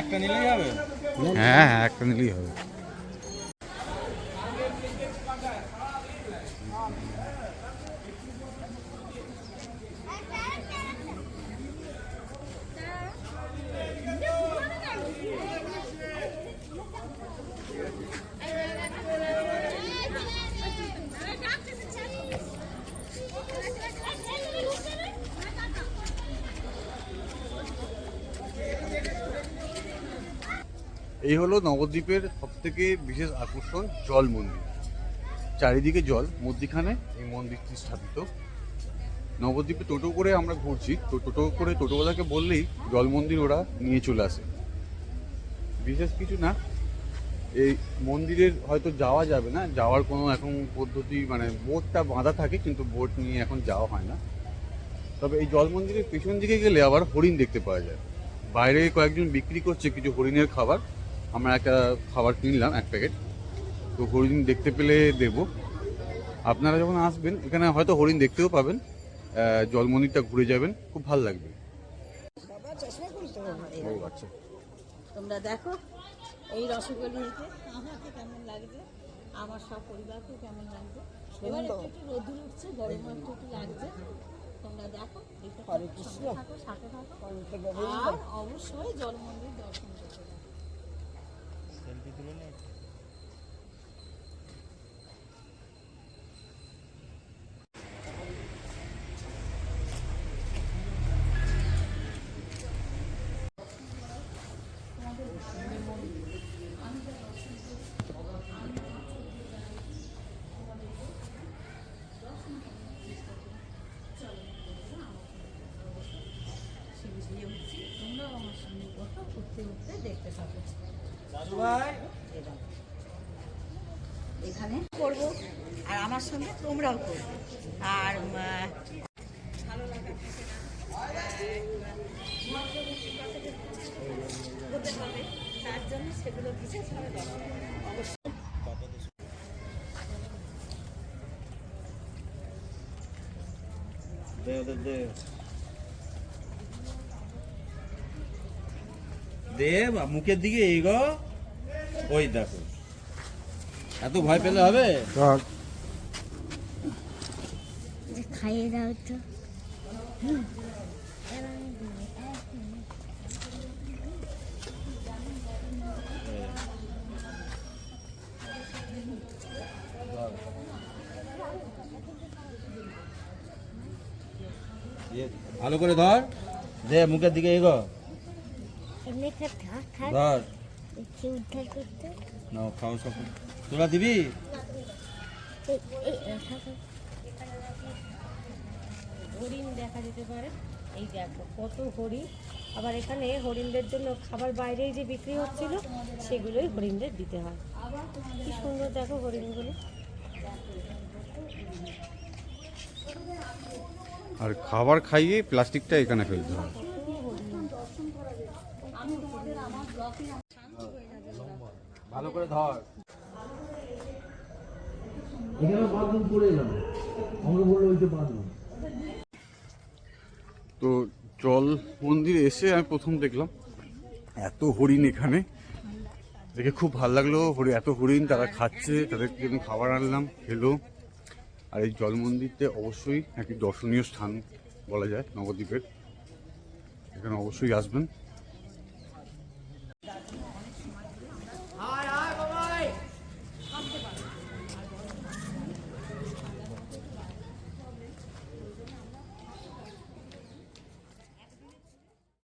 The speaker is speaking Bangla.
একটা নিলেই হবে? হ্যাঁ হ্যাঁ একটা নিলেই হবে। এই হলো নবদ্বীপের সব থেকে বিশেষ আকর্ষণ জল মন্দির। চারিদিকে জল, মধ্যিখানে এই মন্দিরটি স্থাপিত। নবদ্বীপে টোটো করে আমরা ঘুরছি। তো টোটো করে টোটোওয়ালাকে বললেই জল মন্দির ওরা নিয়ে চলে আসে। বিশেষ কিছু না, এই মন্দিরের হয়তো যাওয়া যাবে না। যাওয়ার কোনো এখন পদ্ধতি মানে বোটটা বাঁধা থাকে, কিন্তু বোট নিয়ে এখন যাওয়া হয় না। তবে এই জল মন্দিরের পেছন দিকে গেলে আবার হরিণ দেখতে পাওয়া যায়। বাইরে কয়েকজন বিক্রি করছে কিছু হরিণের খাবার। আমরা একটা খাবার কিনলাম এক প্যাকেট। তো হরিণ দেখতে পেলে দেব আপনারা যখন আসবেন এখানে হয়তো হরিণ দেখতেও পাবেন। আহ, জল মন্দিরটা ঘুরে যাবেন খুব ভালো লাগবে। আচ্ছা। তোমরা দেখো এই রসগোল্লাকে আমাকে কেমন লাগছে? আমার সব পরিবারকে কেমন লাগছে? এবার একটু উঠছে গরম একটু একটু লাগছে। তোমরা দেখো সাথে থাকো আর অবশ্যই জল মন্দির দর্শন করতে। সেলফি তুলে নে উঠতে উঠতে দেখতে থাকো। এখানে করব। আর আমার সঙ্গে তোমরাও করবে। আর ভালো লাগা হতে হবে তার জন্য সেগুলো বিশেষভাবে দরকার অবশ্যই দে দে। দে বা মুখের দিকে এই ওই দেখো। এত ভয় পেলে হবে? খাইয়ে দাও তো। ভালো করে ধর। দে মুখের দিকে এগো। এমনি থাক থাক ধর। দেখি উদ্ধার করতে। নাও খাও সব। তোরা দিবি। হরিণ দেখা যেতে পারে। এই দেখো কত হরিণ। আবার এখানে হরিণদের জন্য খাবার বাইরেই যে বিক্রি হচ্ছিল সেগুলোই হরিণদের দিতে হয়। কি সুন্দর দেখো হরিণগুলো। আর খাবার খাইয়ে প্লাস্টিকটা এখানে ফেলতে হয়। ভালো করে ধর। তো জল মন্দির এসে আমি প্রথম দেখলাম এত হরিণ এখানে। দেখে খুব ভালো লাগল হরি এত হরিণ তারা খাচ্ছে তাদের জন্য খাবার আনলাম খেলো। আর এই জল মন্দিরতে অবশ্যই একটি দর্শনীয় স্থান বলা যায় নবদ্বীপের। এখানে অবশ্যই আসবেন।